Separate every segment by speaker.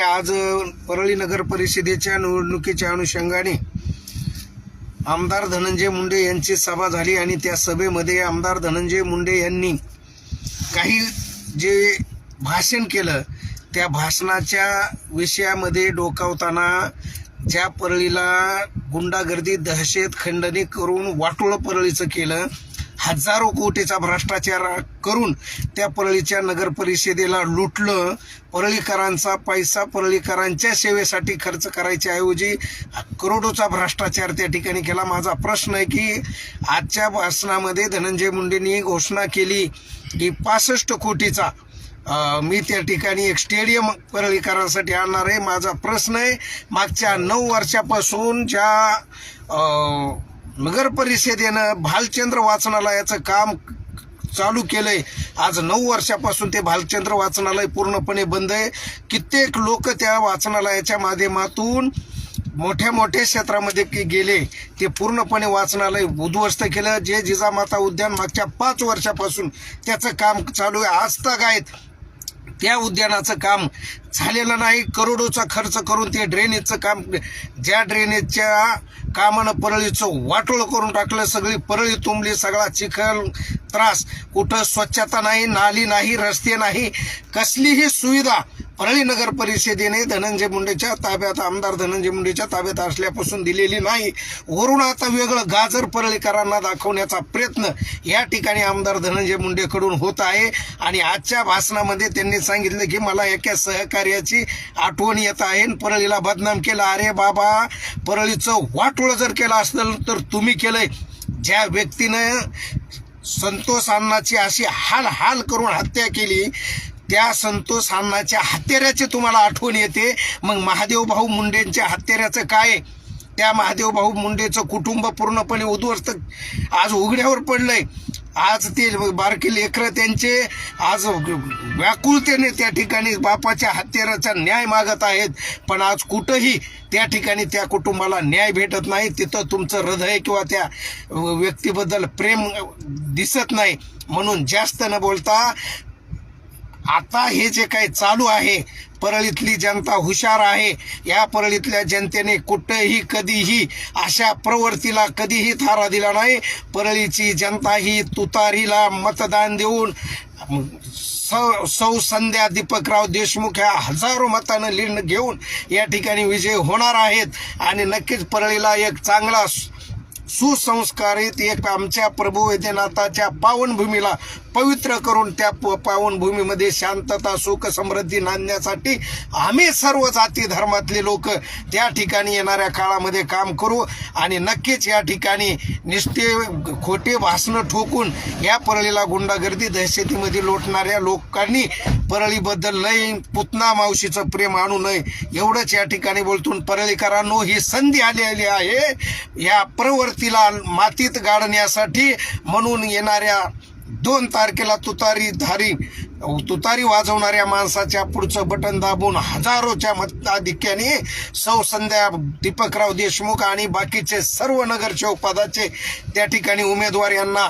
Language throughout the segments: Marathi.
Speaker 1: आज परळी नगर परिषदेच्या निवडणुकीच्या अनुषंगाने आमदार धनंजय मुंडे यांची सभा झाली आणि त्या सभेमध्ये आमदार धनंजय मुंडे यांनी काही जे भाषण केलं त्या भाषणाच्या विषयामध्ये डोकावताना ज्या परळीला गुंडागर्दी दहशत खंडणी करून वाटोळं परळीचं केलं हजारो कोटीचा भ्रष्टाचार करून त्या परळीच्या नगर परिषदेला लुटलं. परळीकरांचा पैसा परळीकरांच्या सेवेसाठी खर्च करायच्या ऐवजी करोडोचा भ्रष्टाचार त्या ठिकाणी केला. माझा प्रश्न आहे की आजच्या भाषणामध्ये धनंजय मुंडेंनी घोषणा केली की पासष्ट कोटीचा मी त्या ठिकाणी एक स्टेडियम परळीकरांसाठी आणणार आहे. माझा प्रश्न आहे मागच्या नऊ वर्षापासून ज्या नगर परिषदेनं भालचंद्र वाचनालयाचं काम चालू केलंय. आज नऊ वर्षापासून ते भालचंद्र वाचनालय पूर्णपणे बंद आहे. कित्येक लोक त्या वाचनालयाच्या माध्यमातून मोठ्या मोठ्या क्षेत्रामध्ये गेले. ते पूर्णपणे वाचनालय उद्ध्वस्त केलं. जे जिजामाता उद्यान मागच्या पाच वर्षापासून त्याचं काम चालू आहे. आज तक आहेत. त्या उद्यानाचं काम झालेलं नाही. करोडोचा खर्च करून ते ड्रेनेजचं काम ज्या ड्रेनेजच्या कामानं परळीचं वाटोळं करून टाकलं सगळी परळी तुंबली सगळा चिखल त्रास. कुठं स्वच्छता नाही नाली नाही रस्ते नाही कसलीही सुविधा परळी नगर परिषदेने धनंजय मुंडेच्या ताब्यात आमदार धनंजय मुंडेच्या ताब्यात असल्यापासून दिलेली नाही. वरून आता वेगळं गाजर परळीकरांना दाखवण्याचा प्रयत्न या ठिकाणी आमदार धनंजय मुंडेकडून होत आहे. आणि आजच्या भाषणामध्ये त्यांनी सांगितलं की मला एका सहकार्याची आठवण येत आहे. आणि परळीला बदनाम केला. अरे बाबा परळीचं वाटोळं जर केलं असलं तर तुम्ही केलंय. ज्या व्यक्तीनं संतोष अण्णाची अशी हाल हाल करून हत्या केली त्या संतोष अण्णाच्या हत्याऱ्याची तुम्हाला आठवण येते. मग महादेव भाऊ मुंडेंच्या हत्याऱ्याचं काय? त्या महादेव भाऊ मुंडेचं कुटुंब पूर्णपणे उद्ध्वस्त आज उघड्यावर पडलंय. आज ते बारकी लेकरं त्यांचे आज व्याकुळतेने त्या ठिकाणी बापाच्या हत्याराचा न्याय मागत आहेत. पण आज कुठंही त्या ठिकाणी त्या कुटुंबाला न्याय भेटत नाही. तिथं तुमचं हृदय किंवा त्या व्यक्तीबद्दल प्रेम दिसत नाही. म्हणून जास्त न बोलता आता हे जे काही चालू आहे परळीतली जनता हुशार आहे या परळीतल्या जनतेने कुठंही कधीही अशा प्रवृत्तीला कधीही थारा दिला नाही. परळीची जनता ही तुतारीला मतदान देऊन सौ सौ संध्या दीपकराव देशमुख ह्या हजारो मतानं लीड घेऊन या ठिकाणी विजय होणार आहेत. आणि नक्कीच परळीला एक चांगला सुसंस्कारित एक आमच्या प्रभू वैद्यनाथाच्या पावनभूमीला पवित्र करून त्या प- पावनभूमीमध्ये शांतता सुख समृद्धी नांदण्यासाठी आम्ही सर्व जाती धर्मातले लोक त्या ठिकाणी येणाऱ्या काळामध्ये काम करू आणि नक्कीच या ठिकाणी निष्ठे खोटे भाषणं ठोकून या परळीला गुंडागर्दी दहशतीमध्ये लोटणाऱ्या लोकांनी परळीबद्दल लय पुतना मावशीचं प्रेम आणू नये एवढंच या ठिकाणी बोलतून परळीकरांनो ही संधी आलेली आहे. या प्रवृत्तीला मातीत गाडण्यासाठी म्हणून येणाऱ्या दोन तारखेला तुतारी धारी तुतारी वाजवणाऱ्या माणसाच्या पुढचं बटन दाबून हजारोच्या मताधिक्याने सौ संध्या दीपकराव देशमुख आणि बाकीचे सर्व नगरसेवक पदाचे त्या ठिकाणी उमेदवार यांना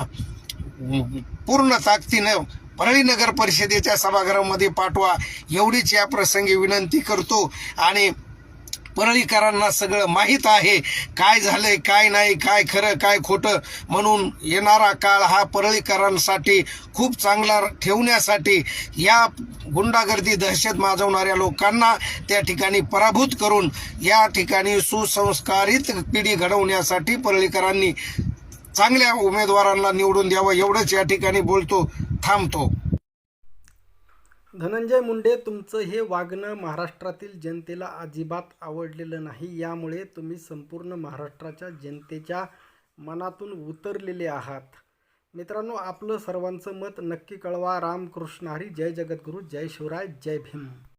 Speaker 1: पूर्ण ताकदीनं परळी नगर परिषदेच्या सभागृहामध्ये पाठवा. एवढीच या प्रसंगी विनंती करतो. आणि परळीकरांना सगळं माहीत आहे. काय झालंय काय नाही काय खरं काय खोटं म्हणून येणारा काळ हा परळीकरांसाठी खूप चांगला ठेवण्यासाठी या गुंडागर्दी दहशत माजवणाऱ्या लोकांना त्या ठिकाणी पराभूत करून या ठिकाणी सुसंस्कारित पिढी घडवण्यासाठी परळीकरांनी चांगल्या उमेदवारांना निवडून द्यावं एवढंच या ठिकाणी बोलतो थांबतो.
Speaker 2: धनंजय मुंडे तुमचं हे वागणं महाराष्ट्रातील जनतेला अजिबात आवडलेलं नाही. यामुळे तुम्ही संपूर्ण महाराष्ट्राच्या जनतेच्या मनातून उतरलेले आहात. मित्रांनो आपलं सर्वांचं मत नक्की कळवा. रामकृष्ण हरी. जय जगद्गुरू. जय शिवराय. जय भीम.